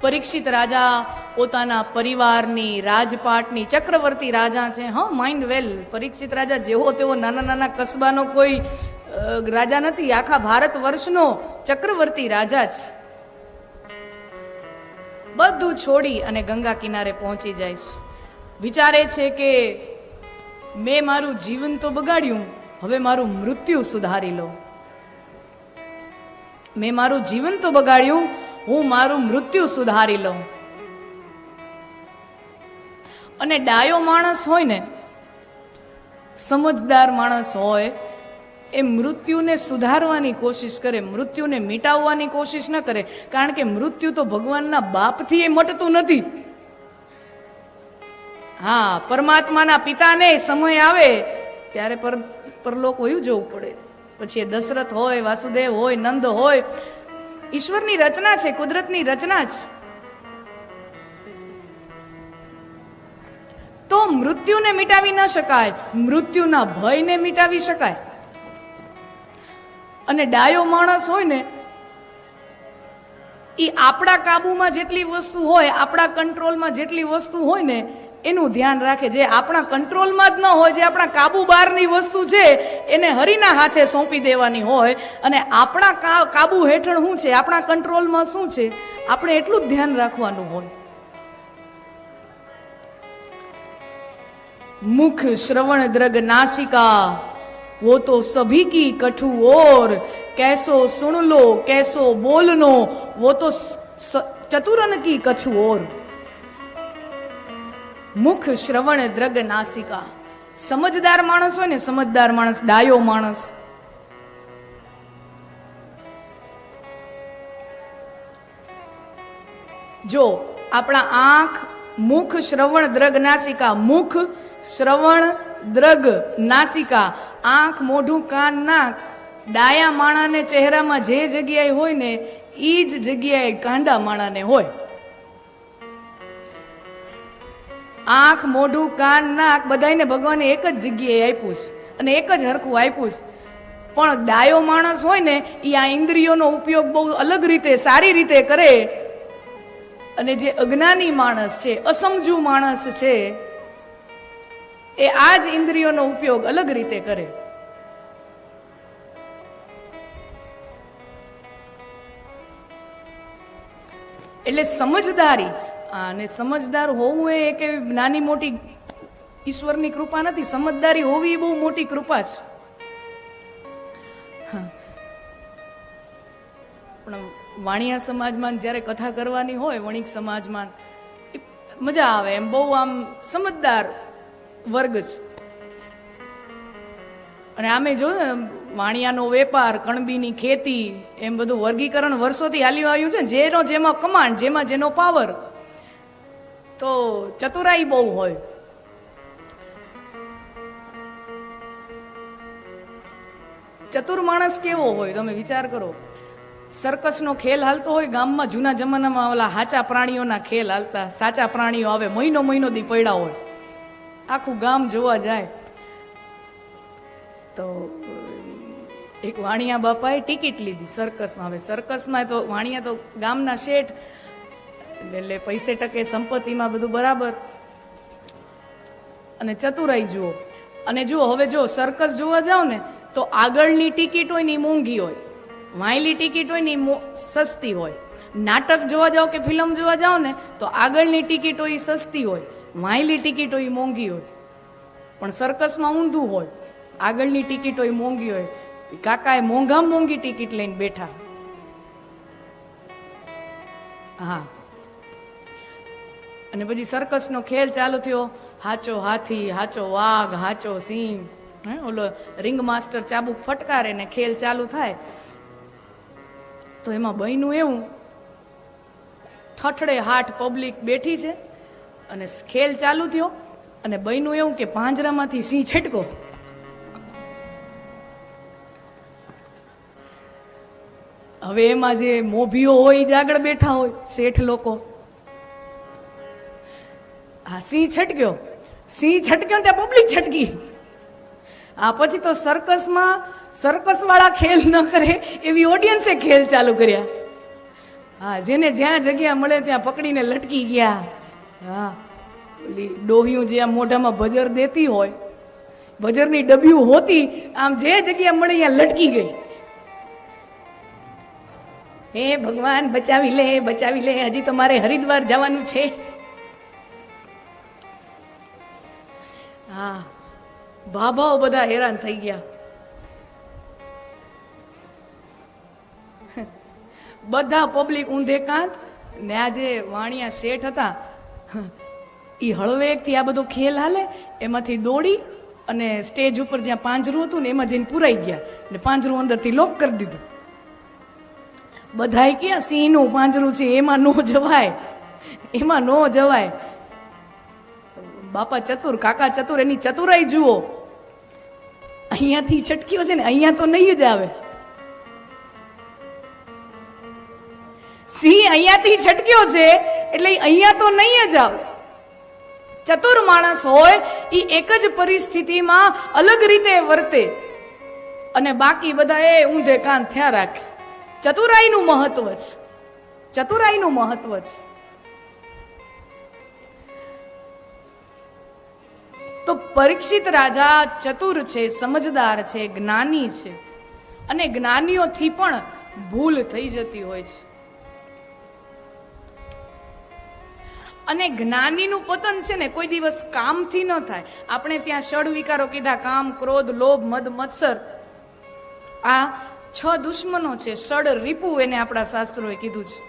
પરીક્ષિત રાજા, પોતાના પરિવારની રાજપાટની ચક્રવર્તી રાજા છે. હા માઇન્ડ વેલ પરીક્ષિત રાજા જેવો તેવો નાના નાના કસ્બાનો કોઈ રાજા નથી. આખા ભારત વર્ષનો ચક્રવર્તી રાજા છે. બધું છોડી અને ગંગા કિનારે પહોંચી જાય છે. વિચારે છે કે, મેં મારું જીવન તો બગાડ્યું, હવે મારું મૃત્યુ સુધારી લો. મેં મારું જીવન તો બગાડ્યું હું મારું મૃત્યુ સુધારી લઉં. અને ડાયો માણસ હોય ને, સમજદાર માણસ હોય, એ મૃત્યુને સુધારવાની કોશિશ કરે, મૃત્યુને મિટાવવાની કોશિશ ન કરે, કારણ કે મૃત્યુ તો ભગવાનના બાપથી એ મટતું નથી. હા, પરમાત્માના પિતાને સમય આવે, ત્યારે પર, પરલોક વયું જવું પડે. પછી એ દશરથ હોય, વાસુદેવ હોય, નંદ હોય ઈશ્વરની રચના છે, કુદરતની રચના છે તો મૃત્યુને મિટાવી ન શકાય, મૃત્યુના ભયને મિટાવી શકાય. અને ડાયો માણસ હોય ને એ આપણા કાબુમાં જેટલી વસ્તુ હોય, આપણા કંટ્રોલમાં જેટલી વસ્તુ હોય ને એનું ધ્યાન રાખે જે આપણા કંટ્રોલમાં જ ન હોય, જે આપણા કાબુ બહારની વસ્તુ છે, એને હરિના હાથે સોંપી દેવાની હોય. અને આપણા કાબુ હેઠળ શું છે? આપણા કંટ્રોલમાં શું છે? આપણે એટલું જ ધ્યાન રાખવાનું હોય. મુખ શ્રવણ દ્રગ નાસિકા, વો તો સભી કી કઠુ ઓર. કેસો સુણલો, કેસો બોલનો, વો તો ચતુરન કી કછુ ઓર. મુખ શ્રવણ દ્રગ નાસિકા. સમજદાર માણસ હોય ને સમજદાર માણસ, ડાયો માણસ. જો આપણા આંખ, મુખ શ્રવણ દ્રગ નાસિકા, મુખ શ્રવણ દ્રગ નાસિકા, આંખ મોઢું કાન નાક, ડાયા માણાને ચહેરામાં જે જગ્યાએ હોય ને એ જ જગ્યાએ કાંડા માણાને હોય. આંખ, મોઢું, કાન, નાક બધાને ભગવાને એક જ જગ્યાએ આપ્યું છે અને એક જ હરખું આપ્યું છે. પણ ડાયો માણસ હોય ને એ આ ઇન્દ્રિયોનો ઉપયોગ બહુ અલગ રીતે, સારી રીતે કરે. અને જે અજ્ઞાની માણસ છે, અસમજુ માણસ છે, એ આ જ ઇન્દ્રિયોનો ઉપયોગ અલગ રીતે કરે. એટલે સમજદારી અને સમજદાર હોવું એ એક એવી નાની મોટી ઈશ્વરની કૃપા નથી. સમજદારી હોવી એ બહુ મોટી કૃપા છે. પણ વાણિયા સમાજમાં જ્યારે કથા કરવાની હોય, વણિક સમાજમાં મજા આવે એમ. બહુ આમ સમજદાર વર્ગ છે. અને આમે જો વાણિયાનો વેપાર, કણબીની ખેતી, એમ બધું વર્ગીકરણ વર્ષોથી હાલી આવ્યું છે જેનો જેમાં કમાન્ડ જેમાં જેનો પાવર તો ચતુરાઈ બહુ હોય. ચતુર માણસ કેવો હોય તમે વિચાર કરો. સર્કસનો ખેલ હાલતો હોય, ગામમાં જૂના જમાનામાં ઓલા સાચા પ્રાણીઓના ખેલ હાલતા, સાચા પ્રાણીઓ આવે, મહિનો મહિનો દી પડ્યા હોય. આખું ગામ જોવા જાય. તો, એક વાણિયા બાપાએ ટિકિટ લીધી સર્કસમાં. હવે સર્કસમાં તો વાણિયા તો ગામના શેઠ એટલે પૈસે ટકે સંપત્તિમાં બધું બરાબર. અને ચતુરાઈ જુઓ. અને જુઓ, હવે જો સર્કસ જોવા જાઓ ને, તો આગળની ટિકિટ હોય ને એ મોંઘી હોય. વાયલી ટિકિટ હોય ને એ સસ્તી હોય. નાટક જોવા જાઓ કે ફિલ્મ જોવા જાઓ ને, તો આગળની ટિકિટ હોય એ સસ્તી હોય. વાયલી ટિકિટ હોય એ મોંઘી હોય. પણ સર્કસમાં ઊંધું હોય. આગળની ટિકિટ હોય મોંઘી હોય. કાકાએ મોંઘા મોંઘી ટિકિટ લઈને બેઠા. હા. અને પછી સર્કસનો ખેલ ચાલુ થયો. હાચો હાથી, હાચો વાઘ, હાચો સિંહ. હે, ઓલો રિંગ માસ્ટર ચાબુક ફટકારે ને ખેલ ચાલુ થાય. તો એમાં બહેનું એવું. ઠઠડે હાટ પબ્લિક બેઠી છે અને ખેલ ચાલુ થયો. અને બહેનું એવું કે પાંજરામાંથી સિંહ છટકો. હવે એમાં જે મોભીઓ હોય જ આગળ બેઠા હોય, શેઠ લોકો. હા સિંહ છટક્યો. સિંહ છટક્યો ત્યાં પબ્લિક છટકી. આ પછી તો સર્કસમાં સર્કસ વાળા ખેલ ન કરે, એવી ઓડિયન્સે ખેલ ચાલુ કર્યા. હા, જેને જ્યાં જગ્યા મળે ત્યાં પકડીને લટકી ગયા. હા, ઓલી ડોહિયું જે આમ મોઢામાં ભજર દેતી હોય ભજરની ડબ્યું હોતી, આમ જે જગ્યા મળે ત્યાં લટકી ગઈ. હે ભગવાન, બચાવી લે બચાવી લે, હજી તો મારે હરિદ્વાર જવાનું છે. હા. ભાભાઓ બધા હેરાન થઈ ગયા. બધા પબ્લિક ઊંધે કાંત, ને આ જે વાણિયા શેઠ હતા. એ હળવેકથી આ બધો ખેલ હાલે, એમાંથી દોડી અને સ્ટેજ ઉપર જ્યાં પાંજરું હતું ને એમાં જઈને પુરાઈ ગયા ને પાંજરું અંદરથી લોક કરી દીધું. બધાય ક્યાં સિંહનું પાંજરું છે? એમાં નો જવાય. એમાં નો જવાય. બાપા ચતુર, કાકા ચતુર, એની ચતુરાઈ જુઓ. અહીંયાથી છટક્યો છે ને, અહીંયા તો નહીં જ આવે. સિંહ અહીંયાથી છટક્યો છે, એટલે અહીંયા તો નહીં જ આવે. ચતુર માણસ હોય એ એક જ પરિસ્થિતિમાં અલગ રીતે વર્તે. અને બાકી બધા એ ઊંધે કાન થયા રાખે. ચતુરાઈનું મહત્વ છે ચતુરાઈનું મહત્વ છે તો પરીક્ષિત રાજા ચતુર છે, સમજદાર છે, જ્ઞાની છે. અને જ્ઞાનીઓથી પણ ભૂલ થઈ જતી હોય છે. અને જ્ઞાનીનું પતન છે ને, કોઈ દિવસ કામથી ન થાય. આપણે ત્યાં ષડ વિકારો કીધા, કામ, ક્રોધ, લોભ, મદ, મત્સર. આ છ દુશ્મનો છે, ષડ રીપુ એને આપણા શાસ્ત્રોએ કીધું છે.